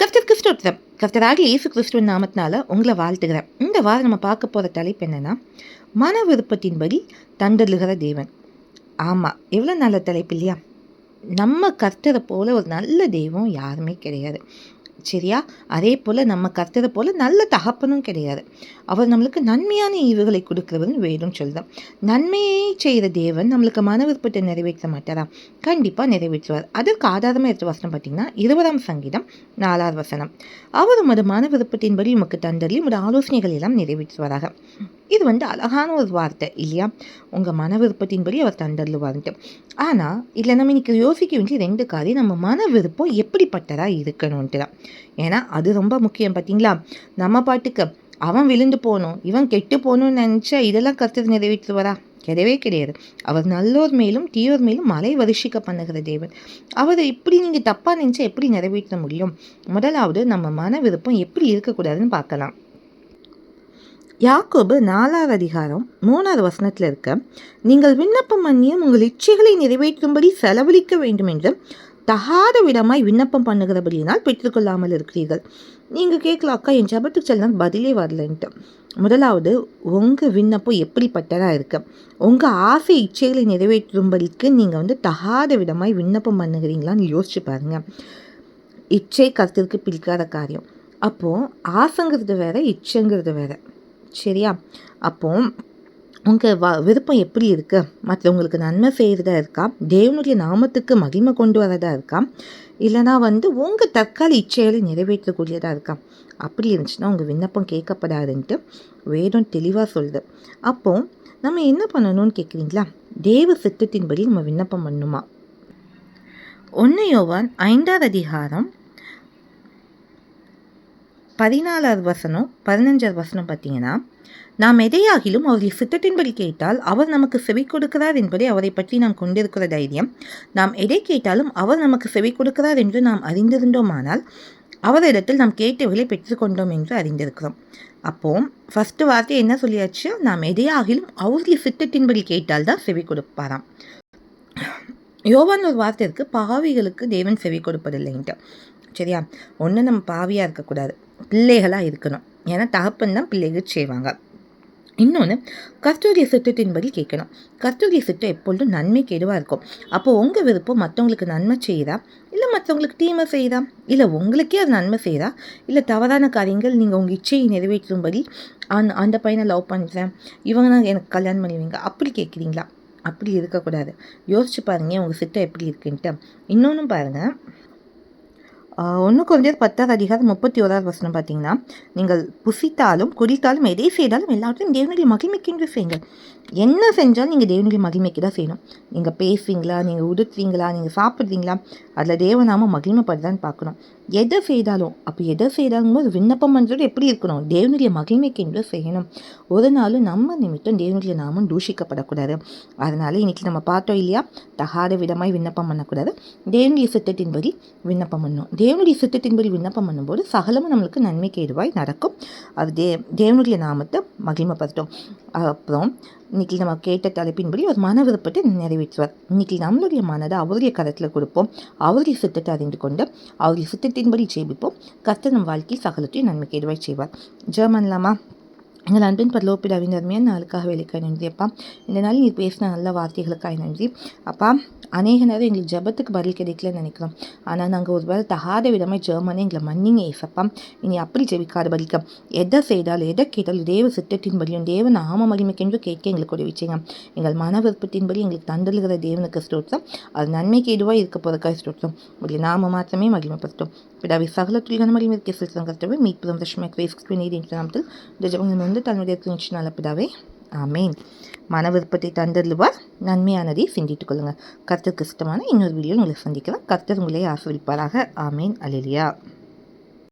கர்த்தர் கிறிஸ்தோத்திரம் கர்த்தராக இயேசு கிறிஸ்துவின் நாமத்தினால உங்களை வாழ்த்துகிறேன். இந்த வாரம் நம்ம பார்க்க போகிற தலைப்பு என்னன்னா மன விருப்பத்தின்படி தண்டலுகிற தேவன். ஆமாம் எவ்வளோ நல்ல தலைப்பு இல்லையா? நம்ம கர்த்தரை போல ஒரு நல்ல தெய்வம் யாருமே கிடையாது. சரியா? அதே போல் நம்ம கர்த்தரை போல் நல்ல தகப்பனும் கிடையாது. அவர் நம்மளுக்கு நன்மையான ஈவுகளை கொடுக்கிறவர்னு வேணும் சொல்லுதான் நன்மையை செய்கிற தேவன் நம்மளுக்கு மன விருப்பத்தை நிறைவேற்ற மாட்டாரா? கண்டிப்பாக நிறைவேற்றுவார். அதற்கு ஆதாரமாக எடுத்த வசனம் பார்த்தீங்கன்னா இருபதாம் சங்கீதம் நாலாவது வசனம். அவர் உமது மன விருப்பத்தின்படி உமக்கு தந்தள்ளி உமது ஆலோசனைகள் எல்லாம் நிறைவேற்றுவாராக. இது வந்து அழகான ஒரு வார்த்தை இல்லையா? உங்கள் மன விருப்பத்தின்படி அவர் தந்தள்ளுவார்ன்ட்டு ஆனால் இதில் நம்ம இன்றைக்கி யோசிக்க வேண்டிய ரெண்டு காரியம் நம்ம மன விருப்பம் எப்படிப்பட்டதாக இருக்கணும்ன்ட்டு தான் ஏன்னா அது ரொம்ப முக்கியம் பார்த்தீங்களா நம்ம பாட்டுக்கு அவன் விழுந்து போகணும் இவன் கெட்டு போகணும்னு நினச்சா இதெல்லாம் கருத்து நிறைவேற்றுவாரா கிடையவே கிடையாது. அவர் நல்லோர் மேலும் தீயோர் மேலும் மலை வருஷிக்க பண்ணுகிற தேவன். அவர் இப்படி நீங்கள் தப்பாக நினச்சா எப்படி நிறைவேற்ற முடியும்? முதலாவது நம்ம மன விருப்பம் எப்படி இருக்கக்கூடாதுன்னு பார்க்கலாம். யாக்கோபு நாலாவது அதிகாரம் மூணாவது வசனத்தில் இருக்க நீங்கள் விண்ணப்பம் பண்ணியும் உங்கள் இச்சைகளை நிறைவேற்றும்படி செலவழிக்க வேண்டும் என்று தகாத விடமாய் விண்ணப்பம் பண்ணுகிறபடியினால் பெற்றுக்கொள்ளாமல் இருக்கிறீர்கள். நீங்கள் கேட்கலாம் அக்கா என் ஜபத்துக்கு செல்லாம் பதிலே வரலன்ட்டு. முதலாவது உங்கள் விண்ணப்பம் எப்படிப்பட்டதாக இருக்கு? உங்கள் ஆசை இச்சைகளை நிறைவேற்றும்படிக்கு நீங்கள் வந்து தகாத விதமாய் விண்ணப்பம் பண்ணுகிறீங்களான்னு யோசிச்சு பாருங்கள் இச்சை கருத்திற்கு பிடிக்காத காரியம். அப்போது ஆசைங்கிறது வேறு இச்சைங்கிறது வேறு. சரியா? அப்போது உங்கள் வ விருப்பம் எப்படி இருக்கு? மற்றவங்களுக்கு நன்மை செய்கிறதா இருக்கா? தேவனுடைய நாமத்துக்கு மகிமை கொண்டு வரதா இருக்கா? இல்லைனா வந்து உங்கள் தற்கால இச்சைகளை நிறைவேற்றக்கூடியதாக இருக்கா? அப்படி இருந்துச்சுன்னா உங்கள் விண்ணப்பம் கேட்கப்படாதுன்ட்டு வேதம் தெளிவாக சொல்லுது. அப்போ நம்ம என்ன பண்ணணும்னு கேட்குறீங்களா தேவ சித்தத்தின்படி நம்ம விண்ணப்பம் பண்ணுமா? ஒன்று யோவான் ஐந்தாவது அதிகாரம் பதினாலாவது வசனம் பதினஞ்சாவது வசனம் பார்த்தீங்கன்னா நாம் எதையாகிலும் அவருடைய சித்தத்தின்படி கேட்டால் அவர் நமக்கு செவி கொடுக்கிறார் என்பதை அவரை பற்றி நாம் கொண்டிருக்கிற தைரியம். நாம் எதை கேட்டாலும் அவர் நமக்கு செவி கொடுக்கிறார் என்று நாம் அறிந்திருந்தோமானால் அவரிடத்தில் நாம் கேட்டவர்களை பெற்றுக்கொண்டோம் என்று அறிந்திருக்கிறோம். அப்போ ஃபஸ்ட்டு வார்த்தை என்ன சொல்லியாச்சு? நாம் எதையாகிலும் அவருடைய சித்தத்தின்படி கேட்டால் தான் செவி கொடுப்பாராம். யோவான் ஒரு வார்த்தை இருக்குது பாவிகளுக்கு தேவன் செவி கொடுப்பதில்லைன்ட்டு. சரியா? ஒன்று நம்ம பாவியாக இருக்கக்கூடாது. பிள்ளைகளாக இருக்கணும். ஏன்னா தகப்பன் தான் பிள்ளைகள் செய்வாங்க. இன்னொன்று கஸ்தூரிய சித்தத்தின்படி கேட்கணும். கஸ்தூரிய சித்தம் எப்பொழுதும் நன்மை கெடுவாக இருக்கும். அப்போது உங்கள் விருப்பம் மற்றவங்களுக்கு நன்மை செய்யுதா? இல்லை மற்றவங்களுக்கு தீமை செய்யுதா? இல்லை உங்களுக்கே அது நன்மை செய்யுதா? இல்லை தவறான காரியங்கள் நீங்கள் உங்கள் இச்சையை நிறைவேற்றும்படி அந்த அந்த பையனை லவ் பண்ணுறேன் இவங்க நான் எனக்கு கல்யாணம் பண்ணுவீங்க. அப்படி கேட்குறீங்களா? அப்படி இருக்கக்கூடாது. யோசிச்சு பாருங்கள் உங்கள் சித்தம் எப்படி இருக்குன்ட்டு. இன்னொன்று பாருங்கள் ஒன்று குறைஞ்சது பத்தாவது அதிகாரம் முப்பத்தி ஓராவது வசனம் பார்த்தீங்கன்னா நீங்கள் புசித்தாலும் குடித்தாலும் எதை செய்தாலும் எல்லாத்தையும் தேவனுடைய மகிமைக்கென்று செய்யுங்கள். என்ன செஞ்சாலும் நீங்கள் தேவனுடைய மகிமைக்கு தான் செய்யணும். நீங்கள் பேசுவீங்களா? நீங்கள் உடுத்துவீங்களா? நீங்கள் சாப்பிட்றீங்களா அதில் தேவநாம மகிமைப்படுதான்னு பார்க்கணும். எதை செய்தாலும் அப்போ எதை செய்தாலும் போது விண்ணப்பம் பண்ணுறது எப்படி இருக்கணும்? தேவனுடைய மகிமைக்கென்று செய்யணும்? ஒரு நாளும் நம்ம நிமித்தம் தேவனுடைய நாமம் தூஷிக்கப்படக்கூடாது. அதனால் இன்றைக்கி நம்ம பார்த்தோம் இல்லையா? தகாத விதமாய் விண்ணப்பம் பண்ணக்கூடாது. தேவனுடைய சித்தத்தின்படி விண்ணப்பம் பண்ணணும் தேவனுடைய சித்தத்தின்படி விண்ணப்பம் பண்ணும்போது சகலமும் நம்மளுக்கு நன்மைக்கு எதுவாய் நடக்கும். அது தே தேவனுடைய நாமத்தை மகிமைப்படுத்தும் அப்புறம் இன்றைக்கி நம்ம கேட்ட தலைப்பின்படி ஒரு மன விருப்பத்தை நிறைவேற்றுவார். இன்றைக்கி நம்மளுடைய மனதை அவருடைய கரத்தில் கொடுப்போம். அவருடைய சித்தத்தை அறிந்து கொண்டு அவருடைய சித்தத்தின்படி ஜெயிப்போம் கர்த்தர் நம் வாழ்க்கை சகலத்தையும் நன்மைக்கு கேடுவாய் செய்வார். ஜெர்மன்லாமா எங்கள் அன்பின் பரலோப்பிடாவின் அருமையான நாளுக்காக வேலைக்காய் நன்றி அப்பா இந்த நாள் நீ பேசின நல்ல வார்த்தைகளுக்காக நன்றி அப்பா அநேக நேரம் எங்களுக்கு ஜபத்துக்கு பதில் கிடைக்கலன்னு நினைக்கிறோம் ஆனால் நாங்கள் ஒரு வேலை தகாத விதமாக ஜெர்மனே எங்களை மன்னிங்க ஏசப்பா இனி அப்படி ஜெபிக்காத பதிக்க எதை செய்தாலும் எதை கேட்டாலும் தேவ சித்தத்தின்படியும் தேவ நாம மகிமைக்கென்று கேட்க எங்களுக்கு உதவிச்சிங்க எங்கள் மன விருப்பத்தின்படி எங்களுக்கு தந்தலுகிற தேவனுக்கு ஸ்தோத்திரம் அது நன்மைக்கு எதுவாக இருக்க போகிறக்காக ஸ்தோத்திரம் உடைய நாம மாத்திரமே மகிமைப்படுத்தும் பிதாவை சகல துளிகான மகிமை செலுத்தம் கருத்தவை மீட்புதம் தஷ்மே கிரேஸ்க்கு நீதி நாமத்தில் இந்த ஜபங்கள் வந்து தன்னுடைய நல்ல பிதாவே ஆமேன். மன விருப்பத்தை தந்தருவார் நன்மையானதை சிந்தித்துக் கொள்ளுங்கள் கருத்துக்கு இஷ்டமான இன்னொரு வீடியோ உங்களை சந்திக்கிறேன். கர்த்தர் உங்களை ஆசிரியப்பாராக ஆமேன். அலிலியா